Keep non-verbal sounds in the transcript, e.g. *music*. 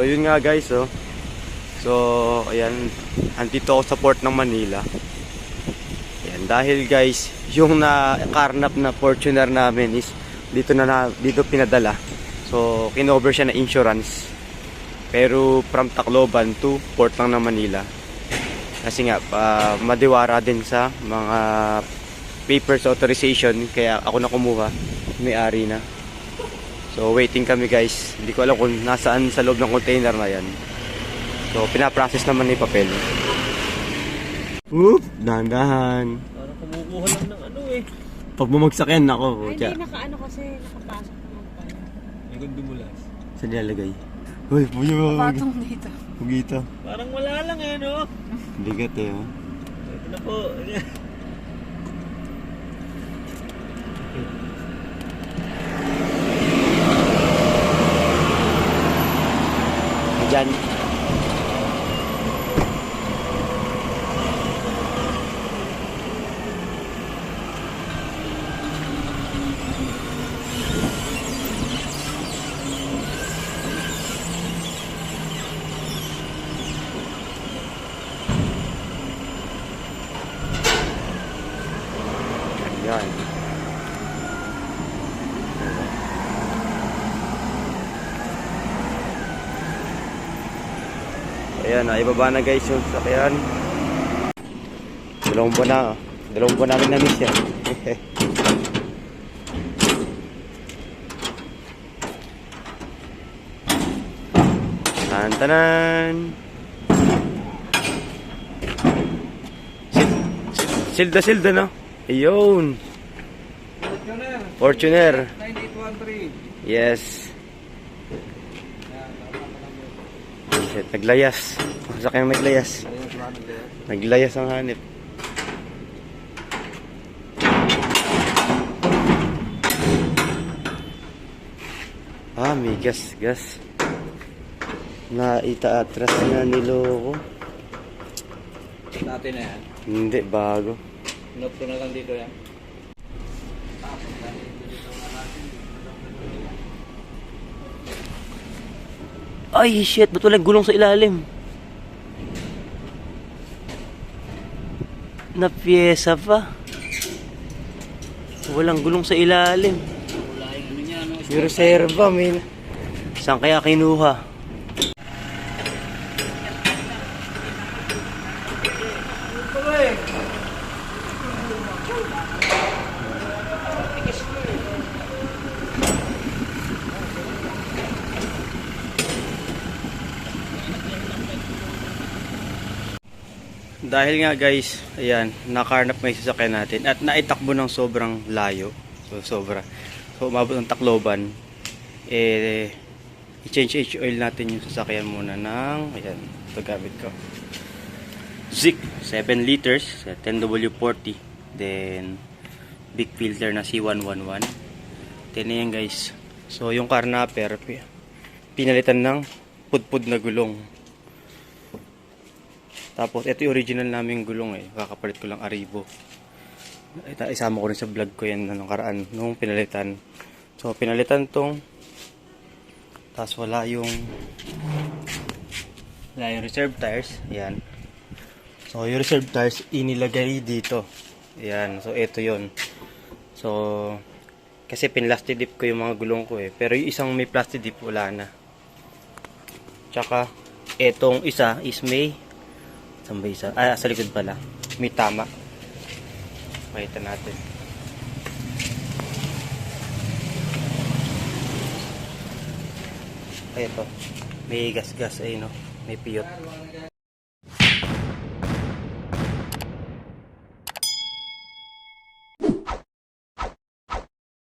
yun nga guys, oh. So, ayan, andito ako sa port ng Manila. Ayan, dahil guys, yung na karnap na Fortuner namin is dito na, na dito pinadala. So, kinover siya na insurance. Pero from Tacloban to port lang ng Manila. Kasi nga, ah, madiwara din sa mga papers authorization. Kaya ako na kumuha. May-ari na. So, waiting kami guys. Hindi ko alam kung nasaan sa loob ng container na yan. So, pinaprocess naman ni papel. Whoop! Dahan-dahan. Parang kumukuha lang ng ano eh. Pag bumagsak yan, ako. Ay, hindi nakaano kasi nakapasok naman pala. May kung dumulas. saan nilalagay? Uy, puyo mo. Patong dito. Pugito. Parang wala lang eh no? Bigat eh. oh. Ito na po. dyan. Ayan, na ibaba na guys yung sakyan. Dalawang buwan na. oh. Dalawang buwan namin na-miss yan. *laughs* Tantanan! Silda, silda, no? Ayun! Fortuner! 9813. Yes. Shit, naglayas. Sakyang naglayas. Naglayas ang hanip. Ah, may gas, gas. Naitaatras na niloko. Dati na yan. Hindi, bago. Inopto na lang dito yan. Ay, shit, ba't walang gulong sa ilalim? Na pyesa pa. Walang gulong sa ilalim. Yung reserva, may... Saan kaya kinuha? Dahil nga guys, ayan, nakarnap may sasakyan natin at naitakbo ng sobrang layo. So sobra. So umabot ng Tacloban. Eh i-change H oil natin yung sasakyan muna ng ayan, ito gamit ko. Zik 7 liters, 10W40. Then big filter na C111. Then yan guys. So yung carnapper pi- pinalitan ng pudpud na gulong. Tapos, ito yung original naming gulong eh. Kakapalit ko lang Aribo. Ito, isama ko rin sa vlog ko yan nung karaan, nung pinalitan. So, pinalitan tong tapos wala yung wala yung reserve tires. Yan. So, yung reserve tires inilagay dito. Yan. So, ito yon So, kasi pinlastic dip ko yung mga gulong ko eh. Pero yung isang may plastic dip, wala na. Tsaka, etong isa is may Saan ba isa? Ah, sa likod pala. May tama. Makita natin. Ay, ito. May gas-gas ay no. May piyot.